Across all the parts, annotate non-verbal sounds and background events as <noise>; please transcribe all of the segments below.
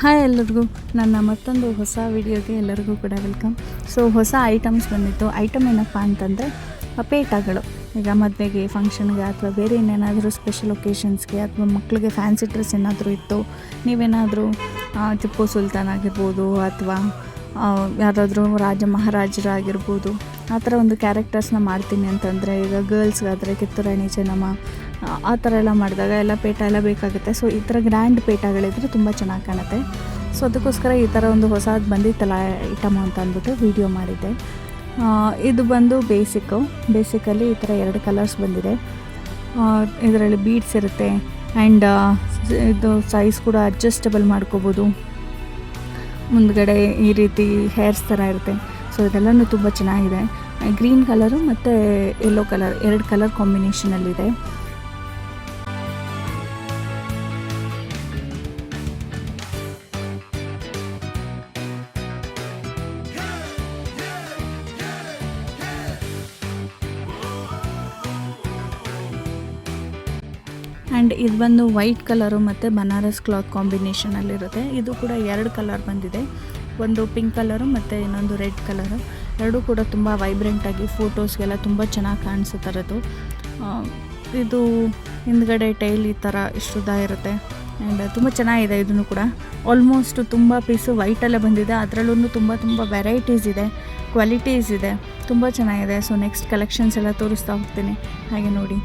Hi ಎಲ್ಲರಿಗೂ. ನನ್ನ ಮತ್ತೊಂದು ಹೊಸ ವಿಡಿಯೋಗೆ ಎಲ್ಲರಿಗೂ ಕೂಡ ವೆಲ್ಕಮ್. ಸೊ ಹೊಸ ಐಟಮ್ಸ್ ಬಂದಿತ್ತು. ಐಟಮ್ ಏನಪ್ಪ ಅಂತಂದರೆ ಪೇಟಾಗಳು. ಈಗ ಮದುವೆಗೆ ಫಂಕ್ಷನ್ಗೆ ಅಥವಾ ಬೇರೆ ಇನ್ನೇನಾದರೂ ಸ್ಪೆಷಲ್ ಒಕೇಶನ್ಸ್ಗೆ ಅಥವಾ ಮಕ್ಕಳಿಗೆ ಫ್ಯಾನ್ಸಿ ಡ್ರೆಸ್ ಏನಾದರೂ ಇತ್ತು, ನೀವೇನಾದರೂ ಟಿಪ್ಪು ಸುಲ್ತಾನ್ ಆಗಿರ್ಬೋದು ಅಥವಾ ಯಾರಾದರೂ ರಾಜ ಮಹಾರಾಜರಾಗಿರ್ಬೋದು ಆ ಥರ ಒಂದು ಕ್ಯಾರೆಕ್ಟರ್ಸ್ನ ಮಾಡ್ತೀನಿ ಅಂತಂದರೆ ಈಗ ಗರ್ಲ್ಸ್ಗಾದರೆ ಕಿತ್ತೂರಾಣಿ ಚೆನ್ನಮ್ಮ, ಆ- ಥರ ಎಲ್ಲ ಮಾಡಿದಾಗ ಎಲ್ಲ ಪೇಟ ಎಲ್ಲ ಬೇಕಾಗುತ್ತೆ. ಸೊ ಈ ಥರ ಗ್ರ್ಯಾಂಡ್ ಪೇಟಗಳಿದ್ರೆ ತುಂಬ ಚೆನ್ನಾಗಿ ಕಾಣುತ್ತೆ. ಸೊ ಅದಕ್ಕೋಸ್ಕರ ಈ ಥರ ಒಂದು ಹೊಸದು ಬಂದಿತ್ತಲ್ಲ ಐಟಮ್ ಅಂತ ಅಂದ್ಬಿಟ್ಟು ವೀಡಿಯೋ ಮಾಡಿದ್ದೆ. ಇದು ಬಂದು ಬೇಸಿಕ್ಕು ಬೇಸಿಕಲ್ಲಿ ಈ ಥರ ಎರಡು ಕಲರ್ಸ್ ಬಂದಿದೆ. ಇದರಲ್ಲಿ ಬೀಡ್ಸ್ ಇರುತ್ತೆ ಆ್ಯಂಡ್ ಇದು ಸೈಜ್ ಕೂಡ ಅಡ್ಜಸ್ಟಬಲ್ ಮಾಡ್ಕೋಬೋದು. ಮುಂದ್ಗಡೆ ಈ ರೀತಿ ಹೇರ್ಸ್ ಥರ ಇರುತ್ತೆ. ಸೊ ಇದೆಲ್ಲನೂ ತುಂಬ ಚೆನ್ನಾಗಿದೆ. ಗ್ರೀನ್ ಕಲರು ಮತ್ತು ಯೆಲ್ಲೋ ಕಲರ್ ಎರಡು ಕಲರ್ ಕಾಂಬಿನೇಷನಲ್ಲಿದೆ ಆ್ಯಂಡ್ ಇದು. ಬಂದು ವೈಟ್ ಕಲರು ಮತ್ತು ಬನಾರಸ್ ಕ್ಲಾತ್ ಕಾಂಬಿನೇಷನಲ್ಲಿರುತ್ತೆ ಇದು ಕೂಡ ಎರಡು ಕಲರ್ ಬಂದಿದೆ. ಒಂದು ಪಿಂಕ್ ಕಲರು ಮತ್ತು ಇನ್ನೊಂದು ರೆಡ್ ಕಲರು ಎರಡೂ ಕೂಡ ತುಂಬ ವೈಬ್ರೆಂಟಾಗಿ ಫೋಟೋಸ್ಗೆಲ್ಲ ತುಂಬ ಚೆನ್ನಾಗಿ ಕಾಣಿಸೋ ಥರದ್ದು ಇದು ಹಿಂದ್ಗಡೆ ಟೈಲ್ ಈ ಥರ ಇಷ್ಟುದ್ದ ಇರುತ್ತೆ. ಆ್ಯಂಡ್ ತುಂಬ ಚೆನ್ನಾಗಿದೆ ಇದನ್ನು ಕೂಡ. ಆಲ್ಮೋಸ್ಟ್ ತುಂಬ ಪೀಸು ವೈಟಲ್ಲೇ ಬಂದಿದೆ. ಅದರಲ್ಲೂ ತುಂಬ ತುಂಬ ವೆರೈಟೀಸ್ ಇದೆ. ಕ್ವಾಲಿಟೀಸ್ ಇದೆ. ತುಂಬ ಚೆನ್ನಾಗಿದೆ. ಸೊ ನೆಕ್ಸ್ಟ್ ಕಲೆಕ್ಷನ್ಸ್ ಎಲ್ಲ ತೋರಿಸ್ತಾ ಹೋಗ್ತೀನಿ. ಹಾಗೆ ನೋಡಿ.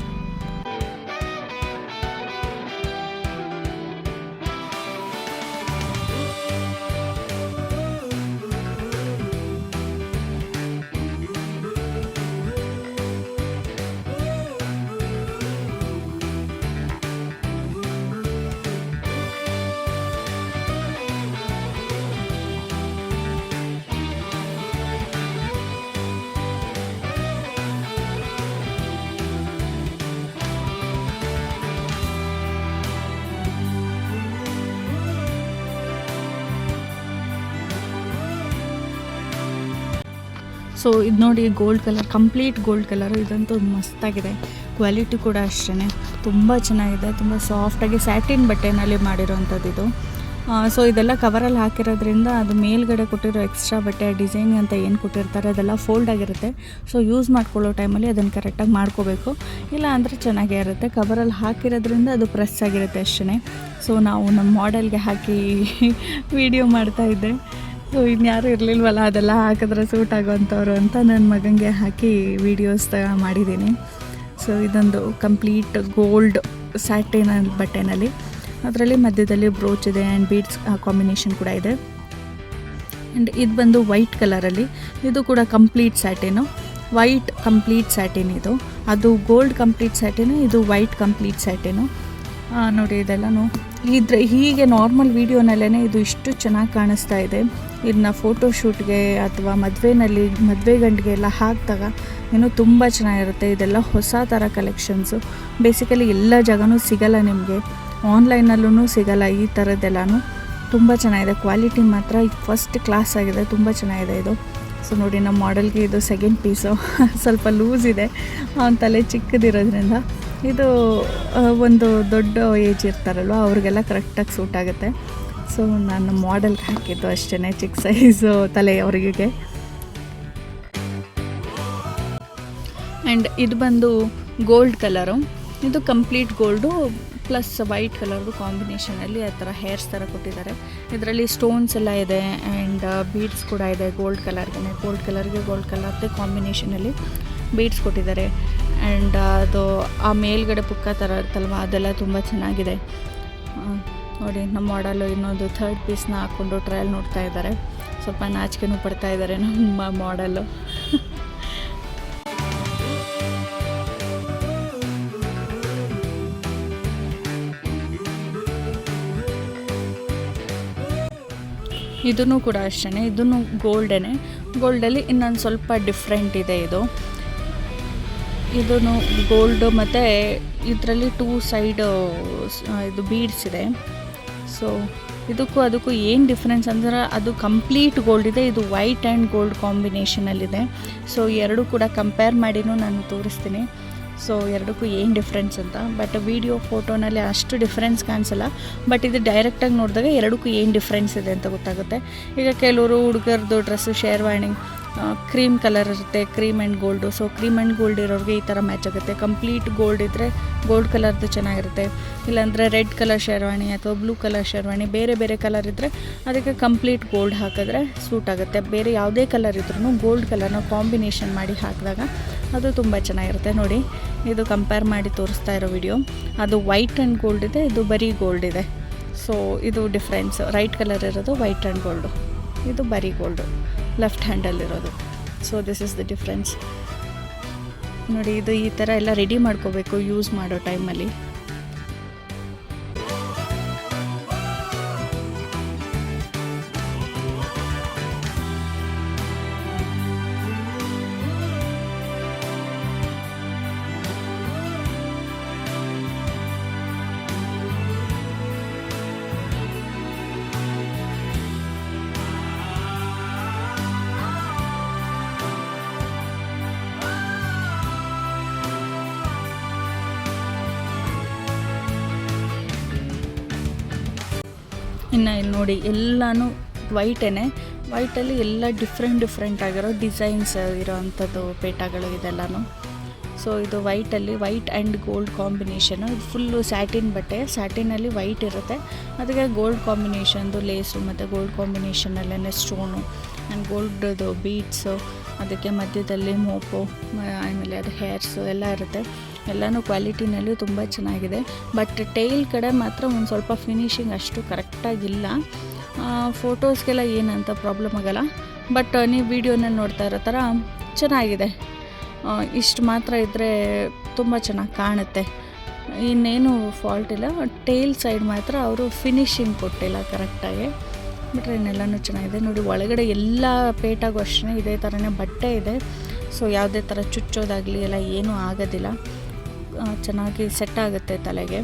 ಸೊ ಇದು ನೋಡಿ gold colour complete gold colour ಇದಂತೂ ಮಸ್ತಾಗಿದೆ. ಕ್ವಾಲಿಟಿ ಕೂಡ ಅಷ್ಟೇ ತುಂಬ ಚೆನ್ನಾಗಿದೆ. ತುಂಬ ಸಾಫ್ಟಾಗಿ ಸ್ಯಾಟಿನ್ ಬಟ್ಟೆನಲ್ಲಿ ಮಾಡಿರೋವಂಥದ್ದು ಇದು. ಸೊ ಇದೆಲ್ಲ ಕವರಲ್ಲಿ ಹಾಕಿರೋದ್ರಿಂದ ಅದು ಮೇಲ್ಗಡೆ ಕೊಟ್ಟಿರೋ ಎಕ್ಸ್ಟ್ರಾ ಬಟ್ಟೆ ಡಿಸೈನ್ ಅಂತ ಏನು ಕೊಟ್ಟಿರ್ತಾರೆ, ಅದೆಲ್ಲ ಫೋಲ್ಡ್ ಆಗಿರುತ್ತೆ. ಸೊ ಯೂಸ್ ಮಾಡ್ಕೊಳ್ಳೋ ಟೈಮಲ್ಲಿ ಅದನ್ನು ಕರೆಕ್ಟಾಗಿ ಮಾಡ್ಕೋಬೇಕು. ಇಲ್ಲ ಅಂದರೆ ಚೆನ್ನಾಗೇ ಇರುತ್ತೆ. ಕವರಲ್ಲಿ ಹಾಕಿರೋದ್ರಿಂದ ಅದು ಪ್ರೆಸ್ ಆಗಿರುತ್ತೆ ಅಷ್ಟೇ ಸೊ ನಾವು ನಮ್ಮ ಮಾಡೆಲ್ಗೆ ಹಾಕಿ <laughs> ವಿಡಿಯೋ ಮಾಡ್ತಾ ಇದ್ದೆ. ಸೊ ಇನ್ಯಾರು ಇರಲಿಲ್ವಲ್ಲ, ಅದೆಲ್ಲ ಹಾಕಿದ್ರೆ ಸೂಟ್ ಆಗೋವಂಥವ್ರು ಅಂತ ನನ್ನ ಮಗನಿಗೆ ಹಾಕಿ ವೀಡಿಯೋಸ್ ಮಾಡಿದ್ದೀನಿ. ಸೊ ಇದೊಂದು ಕಂಪ್ಲೀಟ್ ಗೋಲ್ಡ್ ಸ್ಯಾಟಿನ ಬಟ್ಟೆನಲ್ಲಿ. ಅದರಲ್ಲಿ ಮಧ್ಯದಲ್ಲಿ ಬ್ರೋಚ್ ಇದೆ ಆ್ಯಂಡ್ ಬೀಡ್ಸ್ ಕಾಂಬಿನೇಷನ್ ಕೂಡ ಇದೆ. ಆ್ಯಂಡ್ ಇದು ಬಂದು ವೈಟ್ ಕಲರಲ್ಲಿ ಇದು ಕೂಡ complete satin white complete satin ಇದು. ಅದು ಗೋಲ್ಡ್ ಕಂಪ್ಲೀಟ್ ಸ್ಯಾಟಿನು ಇದು ವೈಟ್ ಕಂಪ್ಲೀಟ್ ಸ್ಯಾಟಿನು ನೋಡಿ, ಇದೆಲ್ಲನೂ. ಇದ್ರೆ ಹೀಗೆ ನಾರ್ಮಲ್ ವೀಡಿಯೋನಲ್ಲೇ ಇದು ಇಷ್ಟು ಚೆನ್ನಾಗಿ ಕಾಣಿಸ್ತಾ ಇದೆ. ಇದನ್ನ ಫೋಟೋಶೂಟ್ಗೆ ಅಥವಾ ಮದುವೆನಲ್ಲಿ, ಮದುವೆ ಗಂಡಿಗೆ ಎಲ್ಲ ಹಾಕಿದಾಗ ಏನು ತುಂಬ ಚೆನ್ನಾಗಿರುತ್ತೆ. ಇದೆಲ್ಲ ಹೊಸ ಥರ ಕಲೆಕ್ಷನ್ಸು ಬೇಸಿಕಲಿ ಎಲ್ಲ ಜಾಗನೂ ಸಿಗಲ್ಲ ನಿಮಗೆ. ಆನ್ಲೈನಲ್ಲೂ ಸಿಗಲ್ಲ ಈ ಥರದ್ದೆಲ್ಲನೂ ತುಂಬ ಚೆನ್ನಾಗಿದೆ. ಕ್ವಾಲಿಟಿ ಮಾತ್ರ ಫಸ್ಟ್ ಕ್ಲಾಸ್ ಆಗಿದೆ. ತುಂಬ ಚೆನ್ನಾಗಿದೆ ಇದು. ಸೊ ನೋಡಿ, ನಮ್ಮ ಮಾಡೆಲ್ಗೆ ಇದು ಸೆಕೆಂಡ್ ಪೀಸು <laughs> ಸ್ವಲ್ಪ ಲೂಸ್ ಇದೆ. ಅವನ ತಲೆ ಚಿಕ್ಕದಿರೋದ್ರಿಂದ ಇದು ಒಂದು ದೊಡ್ಡ ಏಜ್ ಇರ್ತಾರಲ್ವ, ಅವ್ರಿಗೆಲ್ಲ ಕರೆಕ್ಟಾಗಿ ಸೂಟ್ ಆಗುತ್ತೆ. ಸೊ ನಾನು ಮಾಡೆಲ್ ಹಾಕಿದ್ದು ಅಷ್ಟೇ ಚಿಕ್ಕ ಸೈಜು ತಲೆ ಅವರಿಗೆ ಆ್ಯಂಡ್ ಇದು ಬಂದು ಗೋಲ್ಡ್ ಕಲರು ಇದು ಕಂಪ್ಲೀಟ್ ಗೋಲ್ಡು ಪ್ಲಸ್ ವೈಟ್ ಕಲರ್ದು ಕಾಂಬಿನೇಷನಲ್ಲಿ ಆ ಥರ ಹೇರ್ಸ್ ಥರ ಕೊಟ್ಟಿದ್ದಾರೆ. ಇದರಲ್ಲಿ ಸ್ಟೋನ್ಸ್ ಎಲ್ಲ ಇದೆ ಆ್ಯಂಡ್ ಬೀಡ್ಸ್ ಕೂಡ ಇದೆ ಗೋಲ್ಡ್ ಕಲರ್ಗೆ ಗೋಲ್ಡ್ ಕಲರ್ಗೆ ಗೋಲ್ಡ್ ಕಲರ್ದೇ ಕಾಂಬಿನೇಷನಲ್ಲಿ ಬೀಡ್ಸ್ ಕೊಟ್ಟಿದ್ದಾರೆ. ಆ್ಯಂಡ್ ಅದು ಆ ಮೇಲ್ಗಡೆ ಪುಕ್ಕ ಥರ ಇರುತ್ತಲ್ವ, ಅದೆಲ್ಲ ತುಂಬ ಚೆನ್ನಾಗಿದೆ. ನೋಡಿ, ನಮ್ಮ ಮಾಡಲು ಇನ್ನೊಂದು ಥರ್ಡ್ ಪೀಸ್ನ ಹಾಕ್ಕೊಂಡು ಟ್ರಯಲ್ ನೋಡ್ತಾ ಇದ್ದಾರೆ. ಸ್ವಲ್ಪ ನಾಚಿಕೆನೂ ಪಡ್ತಾ ಇದ್ದಾರೆ ನಮ್ಮ ಮಾಡಲು ಇದೂ ಕೂಡ ಅಷ್ಟೇ ಇದನ್ನು ಗೋಲ್ಡೇ ಗೋಲ್ಡಲ್ಲಿ ಇನ್ನೊಂದು ಸ್ವಲ್ಪ ಡಿಫ್ರೆಂಟ್ ಇದೆ ಇದು. ಇದನ್ನು ಗೋಲ್ಡು ಮತ್ತು ಇದರಲ್ಲಿ ಟೂ ಸೈಡ್ ಇದು ಬೀಡ್ಸ್ ಇದೆ. ಸೊ ಇದಕ್ಕೂ ಅದಕ್ಕೂ ಏನು ಡಿಫ್ರೆನ್ಸ್ ಅಂದ್ರೆ ಅದು ಕಂಪ್ಲೀಟ್ ಗೋಲ್ಡ್ ಇದೆ, ಇದು ವೈಟ್ ಆ್ಯಂಡ್ ಗೋಲ್ಡ್ ಕಾಂಬಿನೇಷನಲ್ಲಿದೆ ಸೊ ಎರಡೂ ಕೂಡ ಕಂಪೇರ್ ಮಾಡಿನೂ ನಾನು ತೋರಿಸ್ತೀನಿ. ಸೊ ಎರಡಕ್ಕೂ ಏನು ಡಿಫ್ರೆನ್ಸ್ ಅಂತ. ಬಟ್ ವಿಡಿಯೋ ಫೋಟೋನಲ್ಲಿ ಅಷ್ಟು ಡಿಫ್ರೆನ್ಸ್ ಕಾಣಿಸಲ್ಲ. ಬಟ್ ಇದು ಡೈರೆಕ್ಟಾಗಿ ನೋಡಿದಾಗ ಎರಡಕ್ಕೂ ಏನು ಡಿಫ್ರೆನ್ಸ್ ಇದೆ ಅಂತ ಗೊತ್ತಾಗುತ್ತೆ. ಈಗ ಕೆಲವರು ಹುಡುಗರದು ಡ್ರೆಸ್ಸು ಶೇರ್ವಾಣಿ ಕ್ರೀಮ್ ಕಲರ್ ಇರುತ್ತೆ cream and gold so cream and gold ಇರೋರಿಗೆ ಈ ಥರ ಮ್ಯಾಚ್ ಆಗುತ್ತೆ. ಕಂಪ್ಲೀಟ್ ಗೋಲ್ಡ್ ಇದ್ದರೆ ಗೋಲ್ಡ್ ಕಲರ್ದು ಚೆನ್ನಾಗಿರುತ್ತೆ. ಇಲ್ಲಾಂದರೆ ರೆಡ್ ಕಲರ್ ಶೇರ್ವಾಣಿ ಅಥವಾ ಬ್ಲೂ ಕಲರ್ ಶೇರ್ವಾಣಿ, ಬೇರೆ ಬೇರೆ ಕಲರ್ ಇದ್ದರೆ ಅದಕ್ಕೆ ಕಂಪ್ಲೀಟ್ ಗೋಲ್ಡ್ ಹಾಕಿದ್ರೆ ಸೂಟ್ ಆಗುತ್ತೆ. ಬೇರೆ ಯಾವುದೇ ಕಲರ್ ಇದ್ರೂ ಗೋಲ್ಡ್ ಕಲರ್ನ ಕಾಂಬಿನೇಷನ್ ಮಾಡಿ ಹಾಕಿದಾಗ ಅದು ತುಂಬ ಚೆನ್ನಾಗಿರುತ್ತೆ. ನೋಡಿ, ಇದು ಕಂಪೇರ್ ಮಾಡಿ ತೋರಿಸ್ತಾ ಇರೋ ವಿಡಿಯೋ ಅದು ವೈಟ್ ಆ್ಯಂಡ್ ಗೋಲ್ಡ್ ಇದೆ, ಇದು ಬರೀ ಗೋಲ್ಡ್ ಇದೆ. ಸೊ ಇದು ಡಿಫ್ರೆನ್ಸ್ ರೈಟ್ ಕಲರ್ ಇರೋದು ವೈಟ್ ಆ್ಯಂಡ್ ಗೋಲ್ಡು ಇದು ಬರೀ gold left ಹ್ಯಾಂಡಲ್ಲಿರೋದು. So this is the difference ನೋಡಿ, ಇದು ಈ ಥರ ಎಲ್ಲ ರೆಡಿ ಮಾಡ್ಕೋಬೇಕು ಯೂಸ್ ಮಾಡೋ ಟೈಮಲ್ಲಿ ಇನ್ನು ಇಲ್ಲಿ ನೋಡಿ, ಎಲ್ಲನೂ ವೈಟೇನೆ. ವೈಟಲ್ಲಿ ಎಲ್ಲ ಡಿಫ್ರೆಂಟ್ ಡಿಫ್ರೆಂಟ್ ಆಗಿರೋ ಡಿಸೈನ್ಸ್ ಇರೋ ಅಂಥದ್ದು ಪೇಟಗಳು ಇದೆಲ್ಲನೂ. ಸೊ ಇದು ವೈಟಲ್ಲಿ ವೈಟ್ ಆ್ಯಂಡ್ ಗೋಲ್ಡ್ ಕಾಂಬಿನೇಷನು. ಇದು ಫುಲ್ಲು ಸ್ಯಾಟಿನ್ ಬಟ್ಟೆ. ಸ್ಯಾಟಿನಲ್ಲಿ ವೈಟ್ ಇರುತ್ತೆ. ಅದಕ್ಕೆ ಗೋಲ್ಡ್ ಕಾಂಬಿನೇಷನ್ದು ಲೇಸು ಮತ್ತು ಗೋಲ್ಡ್ ಕಾಂಬಿನೇಷನಲ್ಲೇ ಸ್ಟೋನು ಆ್ಯಂಡ್ ಗೋಲ್ಡ್ದು ಬೀಟ್ಸ್ ಅದಕ್ಕೆ ಮಧ್ಯದಲ್ಲಿ ಮೋಪು ಆಮೇಲೆ ಅದು ಹೇರ್ಸು ಎಲ್ಲ ಇರುತ್ತೆ. ಎಲ್ಲನೂ ಕ್ವಾಲಿಟಿನಲ್ಲೂ ತುಂಬ ಚೆನ್ನಾಗಿದೆ. ಬಟ್ ಟೈಲ್ ಕಡೆ ಮಾತ್ರ ಒಂದು ಸ್ವಲ್ಪ ಫಿನಿಶಿಂಗ್ ಅಷ್ಟು ಕರೆಕ್ಟಾಗಿಲ್ಲ. ಫೋಟೋಸ್ಗೆಲ್ಲ ಏನಂತ ಪ್ರಾಬ್ಲಮ್ ಆಗಲ್ಲ. ಬಟ್ ನೀವು ವೀಡಿಯೋನಲ್ಲಿ ನೋಡ್ತಾ ಇರೋ ಥರ ಚೆನ್ನಾಗಿದೆ. ಇಷ್ಟು ಮಾತ್ರ ಇದ್ದರೆ ತುಂಬ ಚೆನ್ನಾಗಿ ಕಾಣುತ್ತೆ. ಇನ್ನೇನು ಫಾಲ್ಟ್ ಇಲ್ಲ. ಟೇಲ್ ಸೈಡ್ ಮಾತ್ರ ಅವರು ಫಿನಿಶಿಂಗ್ ಕೊಟ್ಟಿಲ್ಲ ಕರೆಕ್ಟಾಗಿ. ಬಿಟ್ರೆ ಇನ್ನೆಲ್ಲನೂ ಚೆನ್ನಾಗಿದೆ. ನೋಡಿ, ಒಳಗಡೆ ಎಲ್ಲ ಪೇಟಾಗೂ ಅಷ್ಟೇ ಇದೇ ಥರನೇ ಬಟ್ಟೆ ಇದೆ. ಸೊ, ಯಾವುದೇ ಥರ ಚುಚ್ಚೋದಾಗಲಿ ಎಲ್ಲ ಏನೂ ಆಗೋದಿಲ್ಲ. ಚೆನ್ನಾಗಿ ಸೆಟ್ ಆಗುತ್ತೆ ತಲೆಗೆ.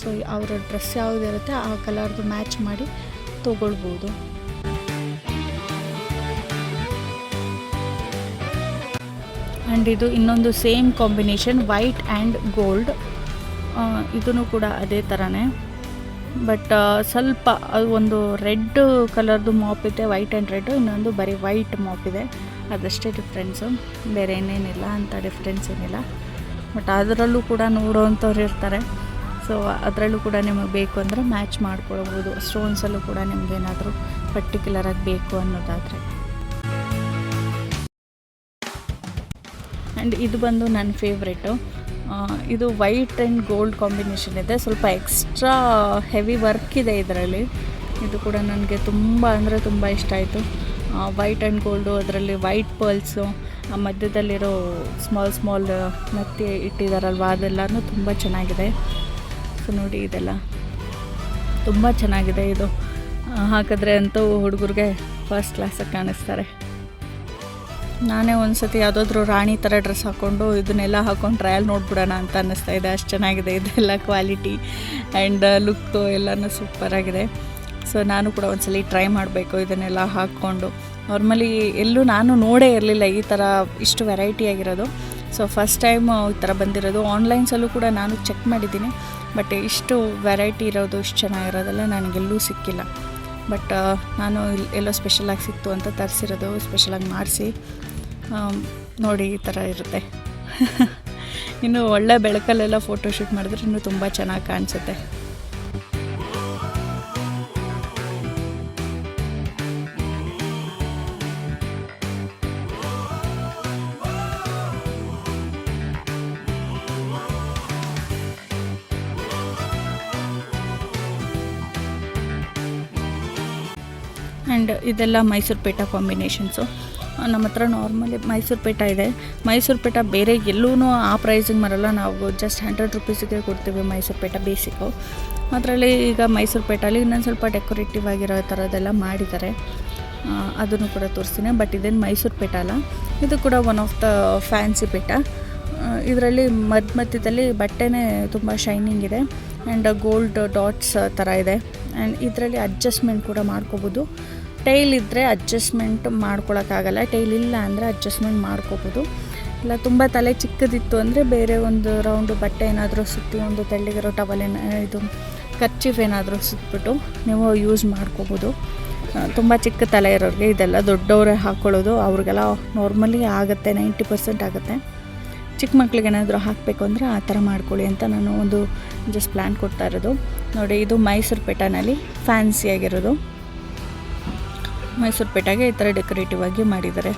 ಸೊ ಅವರ ಡ್ರೆಸ್ ಯಾವುದಿರುತ್ತೆ ಆ ಕಲರ್ದು ಮ್ಯಾಚ್ ಮಾಡಿ ತೊಗೊಳ್ಬೋದು. ಆ್ಯಂಡ್ ಇದು ಇನ್ನೊಂದು same combination white and gold ಇದೂ ಕೂಡ ಅದೇ ಥರನೇ ಬಟ್ ಸ್ವಲ್ಪ ಅದು ಒಂದು ರೆಡ್ ಕಲರ್ದು ಮಾಪ್ ಇದೆ ವೈಟ್ ಆ್ಯಂಡ್ ರೆಡ್ ಇನ್ನೊಂದು ಬರೀ ವೈಟ್ ಮಾಪ್ ಇದೆ. ಅದಷ್ಟೇ ಡಿಫ್ರೆನ್ಸು ಬೇರೆ ಏನೇನಿಲ್ಲ, ಅಂತ ಡಿಫ್ರೆನ್ಸ್ ಏನಿಲ್ಲ. ಬಟ್ ಅದರಲ್ಲೂ ಕೂಡ ನೋಡೋವಂಥವ್ರು ಇರ್ತಾರೆ. ಸೊ ಅದರಲ್ಲೂ ಕೂಡ ನಿಮಗೆ ಬೇಕು ಅಂದರೆ ಮ್ಯಾಚ್ ಮಾಡ್ಕೊಳ್ಬೋದು. ಸ್ಟೋನ್ಸಲ್ಲೂ ಕೂಡ ನಿಮಗೇನಾದರೂ ಪರ್ಟಿಕ್ಯುಲರಾಗಿ ಬೇಕು ಅನ್ನೋದಾದರೆ. ಆ್ಯಂಡ್ ಇದು ಬಂದು ನನ್ನ ಫೇವ್ರೇಟು ಇದು ವೈಟ್ ಆ್ಯಂಡ್ ಗೋಲ್ಡ್ ಕಾಂಬಿನೇಷನ್ ಇದೆ. ಸ್ವಲ್ಪ ಎಕ್ಸ್ಟ್ರಾ ಹೆವಿ ವರ್ಕ್ ಇದೆ ಇದರಲ್ಲಿ. ಇದು ಕೂಡ ನನಗೆ ತುಂಬ ಅಂದರೆ ತುಂಬ ಇಷ್ಟ ಆಯಿತು. ವೈಟ್ ಆ್ಯಂಡ್ ಗೋಲ್ಡು ಅದರಲ್ಲಿ ವೈಟ್ ಪರ್ಲ್ಸು ಆ ಮಧ್ಯದಲ್ಲಿರೋ ಸ್ಮಾಲ್ ಸ್ಮಾಲ್ ಮತ್ತೆ ಇಟ್ಟಿದ್ದಾರಲ್ವ ಅದೆಲ್ಲನೂ ತುಂಬ ಚೆನ್ನಾಗಿದೆ. ಸೊ ನೋಡಿ ಇದೆಲ್ಲ. ತುಂಬ ಚೆನ್ನಾಗಿದೆ ಇದು. ಹಾಕಿದ್ರೆ ಅಂತೂ ಹುಡುಗರಿಗೆ ಫಸ್ಟ್ ಕ್ಲಾಸಾಗಿ ಕಾಣಿಸ್ತಾರೆ. ನಾನೇ ಒಂದು ಸತಿ ಯಾವುದಾದ್ರೂ ರಾಣಿ ಥರ ಡ್ರೆಸ್ ಹಾಕ್ಕೊಂಡು ಇದನ್ನೆಲ್ಲ ಹಾಕೊಂಡು ಟ್ರಯಲ್ ನೋಡ್ಬಿಡೋಣ ಅಂತ ಅನ್ನಿಸ್ತಾ ಇದೆ. ಅಷ್ಟು ಚೆನ್ನಾಗಿದೆ ಇದೆಲ್ಲ ಕ್ವಾಲಿಟಿ ಆ್ಯಂಡ್ ಲುಕ್ಕು ಎಲ್ಲನೂ ಸೂಪರಾಗಿದೆ ಸೊ ನಾನು ಕೂಡ ಒಂದ್ಸಲಿ ಟ್ರೈ ಮಾಡಬೇಕು ಇದನ್ನೆಲ್ಲ ಹಾಕ್ಕೊಂಡು. ನಾರ್ಮಲಿ ಎಲ್ಲೂ ನಾನು ನೋಡೇ ಇರಲಿಲ್ಲ ಈ ಥರ ಇಷ್ಟು ವೆರೈಟಿ ಆಗಿರೋದು. ಸೊ ಫಸ್ಟ್ ಟೈಮ್ ಈ ಥರ ಬಂದಿರೋದು. ಆನ್ಲೈನ್ಸಲ್ಲೂ ಕೂಡ ನಾನು ಚೆಕ್ ಮಾಡಿದ್ದೀನಿ. ಬಟ್ ಇಷ್ಟು ವೆರೈಟಿ ಇರೋದು, ಇಷ್ಟು ಚೆನ್ನಾಗಿರೋದೆಲ್ಲ ನನಗೆಲ್ಲೂ ಸಿಕ್ಕಿಲ್ಲ. ಬಟ್ ನಾನು ಇಲ್ಲಿ ಎಲ್ಲೋ ಸ್ಪೆಷಲಾಗಿ ಸಿಕ್ತು ಅಂತ ತರಿಸಿರೋದು ಸ್ಪೆಷಲಾಗಿ ಮಾಡಿಸಿ. ನೋಡಿ ಈ ಥರ ಇರುತ್ತೆ. <laughs> ಇನ್ನು ಒಳ್ಳೆ ಬೆಳಕಲ್ಲೆಲ್ಲ ಫೋಟೋಶೂಟ್ ಮಾಡಿದ್ರೆ ಇನ್ನೂ ತುಂಬ ಚೆನ್ನಾಗಿ ಕಾಣಿಸುತ್ತೆ. ಆ್ಯಂಡ್ ಇದೆಲ್ಲ ಮೈಸೂರು ಪೇಟ ಕಾಂಬಿನೇಷನ್ಸು ನಮ್ಮ ಹತ್ರ ನಾರ್ಮಲಿ ಮೈಸೂರು ಪೇಟ ಇದೆ. ಮೈಸೂರು ಪೇಟ ಬೇರೆ ಎಲ್ಲೂ ಆ ಪ್ರೈಸಿಗೆ ಮರಲ್ಲ ನಾವು ಜಸ್ಟ್ ಹಂಡ್ರೆಡ್ ರುಪೀಸಿಗೆ ಕೊಡ್ತೀವಿ ಮೈಸೂರು ಪೇಟ ಬೇಸಿಕ್ಕು ಅದರಲ್ಲಿ ಈಗ ಮೈಸೂರು ಪೇಟಲ್ಲಿ ಇನ್ನೊಂದು ಸ್ವಲ್ಪ ಡೆಕೋರೇಟಿವ್ ಆಗಿರೋ ಥರದ್ದೆಲ್ಲ ಮಾಡಿದ್ದಾರೆ. ಅದನ್ನು ಕೂಡ ತೋರಿಸ್ತೀನಿ. ಬಟ್ ಇದೇನು ಮೈಸೂರು ಪೇಟ ಅಲ್ಲ. ಇದು ಕೂಡ ಒನ್ ಆಫ್ ದ ಫ್ಯಾನ್ಸಿ ಪೇಟ ಇದರಲ್ಲಿ ಮಧ್ಯ ಮಧ್ಯದಲ್ಲಿ ಬಟ್ಟೆನೇ ತುಂಬ ಶೈನಿಂಗ್ ಇದೆ. ಆ್ಯಂಡ್ ಗೋಲ್ಡ್ ಡಾಟ್ಸ್ ಥರ ಇದೆ. ಆ್ಯಂಡ್ ಇದರಲ್ಲಿ ಅಡ್ಜಸ್ಟ್ಮೆಂಟ್ ಕೂಡ ಮಾಡ್ಕೋಬೋದು. ಟೈಲ್ ಇದ್ದರೆ ಅಡ್ಜಸ್ಟ್ಮೆಂಟ್ ಮಾಡ್ಕೊಳಕ್ಕಾಗಲ್ಲ. ಟೈಲ್ ಇಲ್ಲ ಅಂದರೆ ಅಡ್ಜಸ್ಟ್ಮೆಂಟ್ ಮಾಡ್ಕೋಬೋದು. ಇಲ್ಲ, ತುಂಬ ತಲೆ ಚಿಕ್ಕದಿತ್ತು ಅಂದರೆ ಬೇರೆ ಒಂದು ರೌಂಡು ಬಟ್ಟೆ ಏನಾದರೂ ಸುತ್ತಿ ಒಂದು ತೆಳ್ಳಗಿರೋ ಟವಲ್ ಏನ ಇದು ಕರ್ಚಿಫ್ ಏನಾದರೂ ಸುತ್ತಬಿಟ್ಟು ನೀವು ಯೂಸ್ ಮಾಡ್ಕೋಬೋದು. ತುಂಬ ಚಿಕ್ಕ ತಲೆ ಇರೋರಿಗೆ ಇದೆಲ್ಲ ದೊಡ್ಡವರೇ ಹಾಕ್ಕೊಳ್ಳೋದು ಅವ್ರಿಗೆಲ್ಲ ನಾರ್ಮಲಿ ಆಗುತ್ತೆ ನೈಂಟಿ ಪರ್ಸೆಂಟ್ ಆಗುತ್ತೆ. ಚಿಕ್ಕ ಮಕ್ಳಿಗೆ ಏನಾದರೂ ಹಾಕಬೇಕು ಅಂದರೆ ಆ ಥರ ಮಾಡ್ಕೊಳ್ಳಿ ಅಂತ ನಾನು ಒಂದು ಜಸ್ಟ್ ಪ್ಲ್ಯಾನ್ ಕೊಡ್ತಾ ಇರೋದು. ನೋಡಿ, ಇದು ಮೈಸೂರು ಪೇಟನಲ್ಲಿ ಫ್ಯಾನ್ಸಿಯಾಗಿರೋದು ಮೈಸೂರು ಪೇಟೆಗೆ ಈ ಥರ ಡೆಕೋರೇಟಿವ್ ಆಗಿ ಮಾಡಿದ್ದಾರೆ.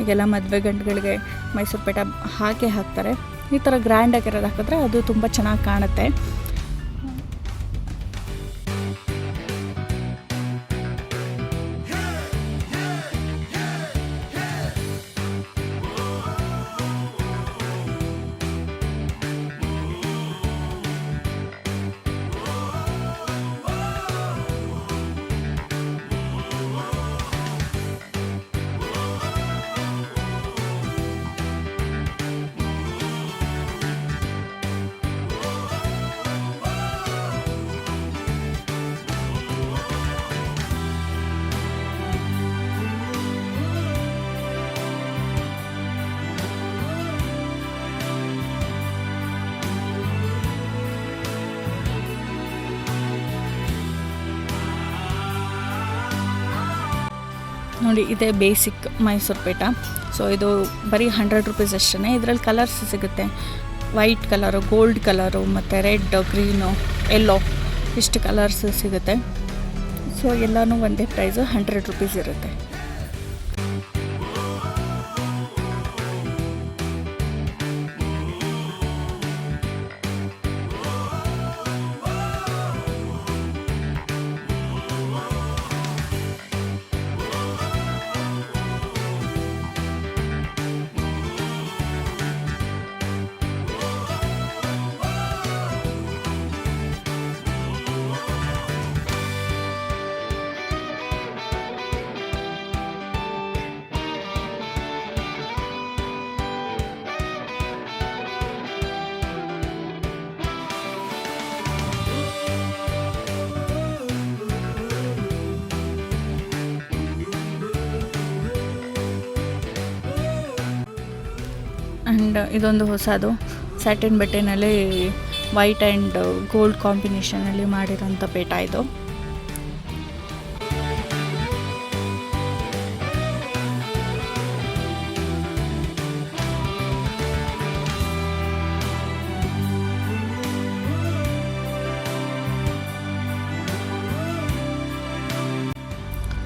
ಈಗೆಲ್ಲ ಮದುವೆ ಗಂಟುಗಳಿಗೆ ಮೈಸೂರು ಪೇಟ ಹಾಕೇ ಹಾಕ್ತಾರೆ. ಈ ಥರ ಗ್ರ್ಯಾಂಡ್ ಆಗಿರೋದು ಹಾಕಿದ್ರೆ ಅದು ತುಂಬ ಚೆನ್ನಾಗಿ ಕಾಣುತ್ತೆ. ನೋಡಿ, ಇದೇ ಬೇಸಿಕ್ ಮೈಸೂರು ಪೇಟ. ಸೊ ಇದು ಬರೀ ಹಂಡ್ರೆಡ್ ರುಪೀಸ್ ಅಷ್ಟೇ ಇದರಲ್ಲಿ ಕಲರ್ಸ್ ಸಿಗುತ್ತೆ. ವೈಟ್ ಕಲರು ಗೋಲ್ಡ್ ಕಲರು ಮತ್ತು ರೆಡ್ ಗ್ರೀನು ಎಲ್ಲೋ ಇಷ್ಟು ಕಲರ್ಸ್ ಸಿಗುತ್ತೆ. ಸೊ ಎಲ್ಲನೂ ಒಂದೇ ಪ್ರೈಸು ಹಂಡ್ರೆಡ್ ರುಪೀಸ್ ಇರುತ್ತೆ. ಆ್ಯಂಡ್ ಇದೊಂದು ಹೊಸದು. ಸ್ಯಾಟಿನ್ ಬಟ್ಟೆನಲ್ಲಿ ವೈಟ್ ಆ್ಯಂಡ್ ಗೋಲ್ಡ್ ಕಾಂಬಿನೇಷನಲ್ಲಿ ಮಾಡಿರೋಂಥ ಪೇಟ ಇದು.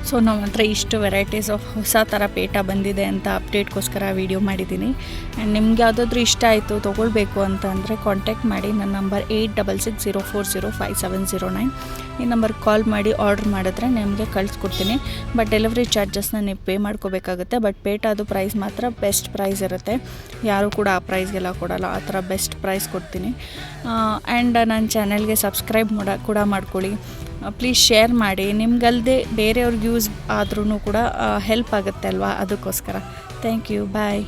ಸೊ ನಮ್ಮ ಹತ್ರ ಇಷ್ಟು ವೆರೈಟೀಸ್ ಆಫ್ ಹೊಸ ಥರ ಪೇಟ ಬಂದಿದೆ ಅಂತ ಅಪ್ಡೇಟ್ಗೋಸ್ಕರ ವೀಡಿಯೋ ಮಾಡಿದ್ದೀನಿ. ಆ್ಯಂಡ್ ನಿಮ್ಗೆ ಯಾವುದಾದ್ರೂ ಇಷ್ಟ ಆಯಿತು ತೊಗೊಳ್ಬೇಕು ಅಂತ ಅಂದರೆ ಕಾಂಟ್ಯಾಕ್ಟ್ ಮಾಡಿ. ನನ್ನ number eight double six zero four zero five seven zero nine ಈ ನಂಬರ್ಗೆ ಕಾಲ್ ಮಾಡಿ ಆರ್ಡ್ರ್ ಮಾಡಿದ್ರೆ ನಿಮಗೆ ಕಳಿಸ್ಕೊಡ್ತೀನಿ. ಬಟ್ ಡೆಲಿವರಿ ಚಾರ್ಜಸ್ನ ನೀವು ಪೇ ಮಾಡ್ಕೋಬೇಕಾಗುತ್ತೆ. ಬಟ್ ಪೇಟ ಅದು ಪ್ರೈಸ್ ಮಾತ್ರ ಬೆಸ್ಟ್ ಪ್ರೈಸ್ ಇರುತ್ತೆ. ಯಾರೂ ಕೂಡ ಆ ಪ್ರೈಸ್ಗೆಲ್ಲ ಕೊಡೋಲ್ಲ. ಆ ಥರ ಬೆಸ್ಟ್ ಪ್ರೈಸ್ ಕೊಡ್ತೀನಿ. ಆ್ಯಂಡ್ ನನ್ನ ಚಾನಲ್ಗೆ ಸಬ್ಸ್ಕ್ರೈಬ್ ಮಾಡ, ಕೂಡ ಮಾಡ್ಕೊಳ್ಳಿ. ಪ್ಲೀಸ್ ಶೇರ್ ಮಾಡಿ. ನಿಮ್ಗಲ್ಲದೆ ಬೇರೆಯವ್ರಿಗೆ ಯೂಸ್ ಆದ್ರೂ ಕೂಡ ಹೆಲ್ಪ್ ಆಗುತ್ತೆ ಅಲ್ವಾ? ಅದಕ್ಕೋಸ್ಕರ. Thank you bye